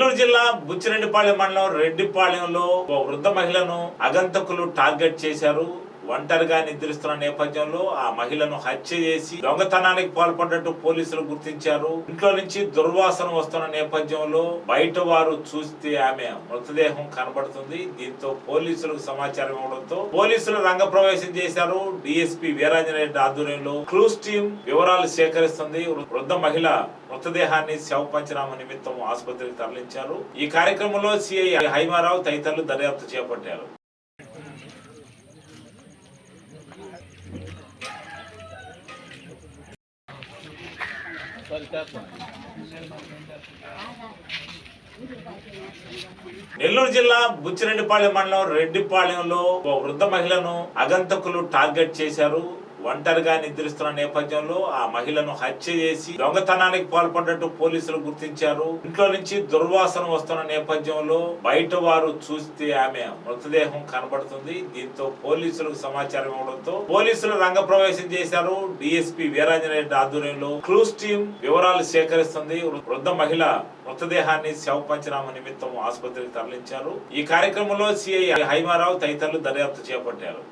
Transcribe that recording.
నెల్లూరు జిల్లా బుచ్చిరెడ్డిపాళెం మండలం రెడ్డిపాళెంలో ఓ వృద్ధ మహిళను అగంతకులు టార్గెట్ చేశారు. ఒంటరిగా నిద్రిస్తున్న నేపథ్యంలో ఆ మహిళను హత్య చేసి దొంగతనానికి పాల్పడ్డట్టు పోలీసులు గుర్తించారు. ఇంట్లో నుంచి దుర్వాసన వస్తున్న నేపథ్యంలో బయట వారు చూస్తే ఆమె మృతదేహం కనబడుతుంది. దీంతో పోలీసులకు సమాచారం ఇవ్వడంతో పోలీసులు రంగ ప్రవేశం చేశారు. డిఎస్పీ వీరాజనరెడ్డి ఆధ్వర్యంలో క్రూస్ టీం వివరాలు సేకరిస్తుంది. వృద్ధ మహిళ మృతదేహాన్ని శవ పంచనామా నిమిత్తం ఆసుపత్రికి తరలించారు. ఈ కార్యక్రమంలో సిఐ హైమారావు తదితరులు దర్యాప్తు చేపట్టారు. నెల్లూరు జిల్లా బుచ్చిరెడ్డిపాళెం మండలం రెడ్డిపాళెంలో ఓ వృద్ధ మహిళను అగంతకులు టార్గెట్ చేశారు. ఒంటరిగా నిద్రిస్తున్న నేపథ్యంలో ఆ మహిళను హత్య చేసి దొంగతనానికి పాల్పడ్డట్టు పోలీసులు గుర్తించారు. ఇంట్లో నుంచి దుర్వాసన వస్తున్న నేపథ్యంలో బయట వారు చూస్తే ఆమె మృతదేహం కనబడుతుంది. దీంతో పోలీసులకు సమాచారం ఇవ్వడంతో పోలీసులు రంగ ప్రవేశం చేశారు. డిఎస్పీ వీరాంజనేయ రెడ్డి ఆధ్వర్యంలో క్రూస్ టీం వివరాలు సేకరిస్తుంది. వృద్ధ మహిళ మృతదేహాన్ని శవ పంచనామా నిమిత్తం ఆసుపత్రికి తరలించారు. ఈ కార్యక్రమంలో సిఐ హైమారావు తదితరులు దర్యాప్తు చేపట్టారు.